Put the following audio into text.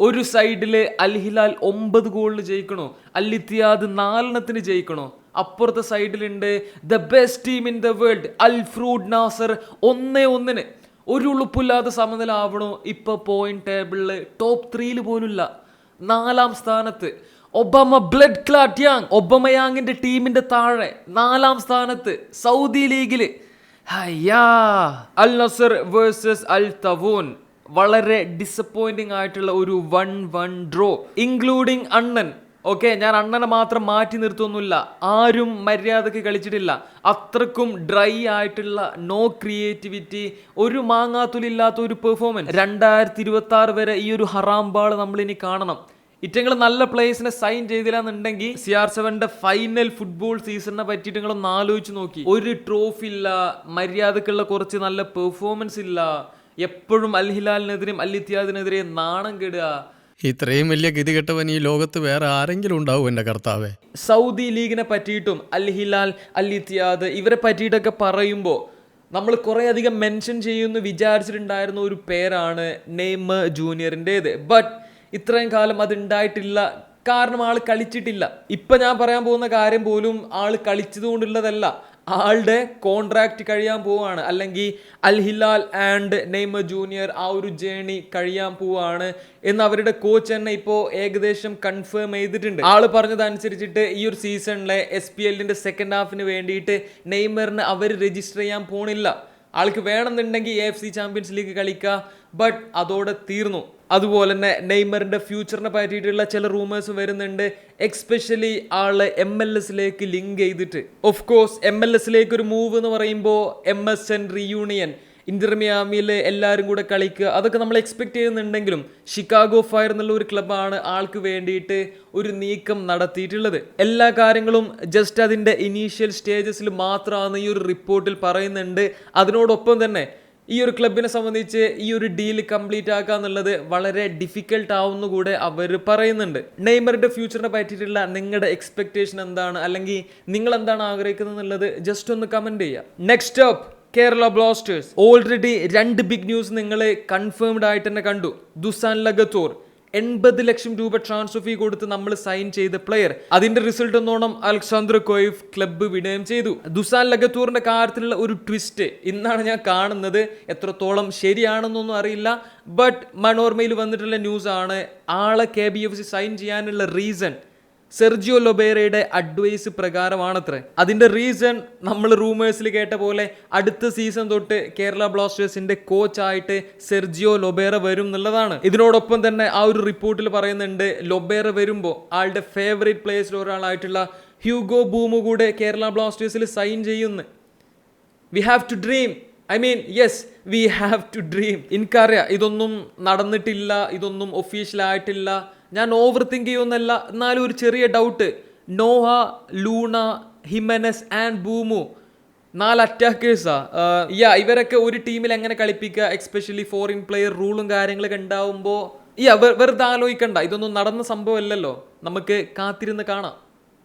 ഒരു സൈഡിൽ അൽഹിലാൽ ഒമ്പത് ഗോളിന് ജയിക്കണോ? അൽ ഇത്തിയാദ് നാലെണ്ണത്തിന് ജയിക്കണോ? അപ്പുറത്തെ സൈഡിലുണ്ട് the best team in the world Al fraud Nassr ഒന്നേ ഒന്നിന്. ഒരു ഉളുപ്പില്ലാത്ത സമനില ആവണോ ഇപ്പൊ പോയിന്റ് ടേബിളിൽ ടോപ്പ് ത്രീയിൽ പോലുമില്ല. നാലാം സ്ഥാനത്ത് ഒബാമ ബ്ലഡ് ക്ലാറ്റ് യാങ് ഒബമയാങ്ങിന്റെ ടീമിന്റെ താഴെ നാലാം സ്ഥാനത്ത് സൗദി ലീഗിൽ. Al Nassr versus Al Taawoun. വളരെ ഡിസപ്പോയിന്റിംഗ് ആയിട്ടുള്ള ഒരു വൺ വൺ ഡ്രോ ഇൻക്ലൂഡിങ് അണ്ണൻ. ഓക്കെ ഞാൻ അണ്ണനെ മാത്രം മാറ്റി നിർത്തുന്നില്ല. ആരും മര്യാദയ്ക്ക് കളിച്ചിട്ടില്ല. അത്രക്കും ഡ്രൈ ആയിട്ടുള്ള നോ ക്രിയേറ്റിവിറ്റി ഒരു മാങ്ങാത്തുലില്ലാത്ത ഒരു പെർഫോമൻസ് രണ്ടായിരത്തി ഇരുപത്തി ആറ് വരെ ഈ ഒരു ഹറാം ബാൾ നമ്മൾ ഇനി കാണണം. ഇറ്റങ്ങൾ നല്ല പ്ലേയേഴ്സിനെ സൈൻ ചെയ്തില്ല എന്നുണ്ടെങ്കിൽ സി ആർ സെവന്റെ ഫൈനൽ ഫുട്ബോൾ സീസണിനെ പറ്റിയിട്ട് നിങ്ങളൊന്ന് ആലോചിച്ച് നോക്കി. ഒരു ട്രോഫി ഇല്ല മര്യാദക്കുള്ള കുറച്ച് നല്ല പെർഫോമൻസ് ഇല്ല. എപ്പോഴും അൽ ഹിലാലിനെതിരെയും അൽ നാണം കെടുക. ഇത്രയും വലിയ ഗതികെട്ടവൻ ഈ ലോകത്ത് വേറെ ആരെങ്കിലും ഉണ്ടാവും എന്റെ കർത്താവേ. സൗദി ലീഗിനെ പറ്റിയിട്ടും അൽ ഹിലാൽ അൽ ഇത്യാദ് ഇവരെ പറ്റിയിട്ടൊക്കെ പറയുമ്പോൾ നമ്മൾ കുറേ അധികം മെൻഷൻ ചെയ്യുമെന്ന് വിചാരിച്ചിട്ടുണ്ടായിരുന്ന ഒരു പേരാണ് നെയ്മ ജൂനിയറിന്റേത്. ബട്ട് ഇത്രയും കാലം അത് ഉണ്ടായിട്ടില്ല കാരണം ആൾ കളിച്ചിട്ടില്ല. ഇപ്പം ഞാൻ പറയാൻ പോകുന്ന കാര്യം പോലും ആൾ കളിച്ചത് കൊണ്ടുള്ളതല്ല ആളുടെ കോൺട്രാക്ട് കഴിയാൻ പോവുകയാണ് അല്ലെങ്കിൽ Al Hilal and Neymar junior ആ ഒരു ജേണി കഴിയാൻ പോവാണ് എന്ന് അവരുടെ കോച്ച് തന്നെ ഇപ്പോൾ ഏകദേശം കൺഫേം ചെയ്തിട്ടുണ്ട്. ആൾ പറഞ്ഞതനുസരിച്ചിട്ട് ഈ ഒരു സീസണിലെ എസ് പി എല്ലിന്റെ സെക്കൻഡ് ഹാഫിന് വേണ്ടിയിട്ട് നെയ്മറിന് അവർ രജിസ്റ്റർ ചെയ്യാൻ പോണില്ല. ആൾക്ക് വേണമെന്നുണ്ടെങ്കിൽ A F C champions league കളിക്കുക ബട്ട് അതോടെ തീർന്നു. അതുപോലെ തന്നെ നെയ്മറിന്റെ ഫ്യൂച്ചറിനെ പറ്റിയിട്ടുള്ള ചില റൂമേഴ്സ് വരുന്നുണ്ട്. എക്സ്പെഷ്യലി ആളെ എം എൽ എസിലേക്ക് ലിങ്ക് ചെയ്തിട്ട്. ഓഫ് കോഴ്സ് എം എൽ എസിലേക്ക് ഒരു മൂവ് എന്ന് പറയുമ്പോൾ എം എസ് എൻ റീയൂണിയൻ ഇന്റർമിയാമിയിൽ എല്ലാവരും കൂടെ കളിക്കുക അതൊക്കെ നമ്മൾ എക്സ്പെക്ട് ചെയ്യുന്നുണ്ടെങ്കിലും ഷിക്കാഗോ ഫയർ എന്നുള്ള ഒരു ക്ലബ്ബാണ് ആൾക്ക് വേണ്ടിയിട്ട് ഒരു നീക്കം നടത്തിയിട്ടുള്ളത്. എല്ലാ കാര്യങ്ങളും ജസ്റ്റ് അതിന്റെ ഇനീഷ്യൽ സ്റ്റേജസിൽ മാത്രമാണ് ഈ ഒരു റിപ്പോർട്ടിൽ പറയുന്നുണ്ട്. അതിനോടൊപ്പം തന്നെ ഈ ഒരു ക്ലബിനെ സംബന്ധിച്ച് ഈ ഒരു ഡീൽ കംപ്ലീറ്റ് ആക്കുക എന്നുള്ളത് വളരെ ഡിഫിക്കൽട്ട് ആവുന്ന കൂടെ അവർ പറയുന്നുണ്ട്. നെയ്മറിന്റെ ഫ്യൂച്ചറിനെ പറ്റിയിട്ടുള്ള നിങ്ങളുടെ എക്സ്പെക്ടേഷൻ എന്താണ്? അല്ലെങ്കിൽ നിങ്ങൾ എന്താണ് ആഗ്രഹിക്കുന്നത് എന്നുള്ളത് ജസ്റ്റ് ഒന്ന് കമന്റ് ചെയ്യുക. Next up Kerala Blasters already രണ്ട് ബിഗ് ന്യൂസ് നിങ്ങൾ കൺഫേംഡ് ആയിട്ട് തന്നെ കണ്ടു. ദുസാൻ ലഗത്തോർ എൺപത് ലക്ഷം രൂപ ട്രാൻസ്ഫർ ഫീ കൊടുത്ത് നമ്മൾ സൈൻ ചെയ്ത പ്ലെയർ അതിന്റെ റിസൾട്ട് എന്നോണം അലക്സാണ്ടർ കോയിഫ് ക്ലബ്ബ് വിനയം ചെയ്തു. ദുസാൻ ലഗത്തൂറിന്റെ കാര്യത്തിലുള്ള ഒരു ട്വിസ്റ്റ് ഇന്നാണ് ഞാൻ കാണുന്നത്. എത്രത്തോളം ശരിയാണെന്നൊന്നും അറിയില്ല. ബട്ട് മനോർമയിൽ വന്നിട്ടുള്ള ന്യൂസ് ആണ്. ആളെ K B F C sign ചെയ്യാനുള്ള റീസൺ സെർജിയോ ലൊബേറയുടെ അഡ്വൈസ് പ്രകാരമാണത്രേ. അതിന്റെ റീസൺ നമ്മൾ റൂമേഴ്സിൽ കേട്ട പോലെ അടുത്ത സീസൺ തൊട്ട് കേരള ബ്ലാസ്റ്റേഴ്സിന്റെ കോച്ചായിട്ട് സെർജിയോ ലൊബേറ വരും എന്നുള്ളതാണ്. ഇതിനോടൊപ്പം തന്നെ ആ ഒരു റിപ്പോർട്ടിൽ പറയുന്നുണ്ട് ലൊബേറ വരുമ്പോൾ ആളുടെ ഫേവറേറ്റ് പ്ലേയേഴ്സിൽ ഒരാളായിട്ടുള്ള ഹ്യൂഗോ ബൂമു കൂടെ കേരള ബ്ലാസ്റ്റേഴ്സിൽ സൈൻ ചെയ്യുന്നു. We have to dream I mean yes we have to dream എനിക്കറിയാം ഇതൊന്നും നടന്നിട്ടില്ല ഇതൊന്നും ഒഫീഷ്യൽ ആയിട്ടില്ല. ഞാൻ ഓവർ തിങ്ക് ചെയ്യുമെന്നല്ല എന്നാലും ഒരു ചെറിയ doubt Noah Luna Jimenez and Boumous നാല് അറ്റാക്കേഴ്സാ യാ ഇവരൊക്കെ ഒരു ടീമിൽ എങ്ങനെ കളിപ്പിക്കുക? എക്സ്പെഷ്യലി ഫോറിൻ പ്ലെയർ റൂളും കാര്യങ്ങളൊക്കെ ഉണ്ടാവുമ്പോൾ യാ വെറുതെ ആലോചിക്കണ്ട. ഇതൊന്നും നടന്ന സംഭവമല്ലല്ലോ. നമുക്ക് കാത്തിരുന്ന് കാണാം.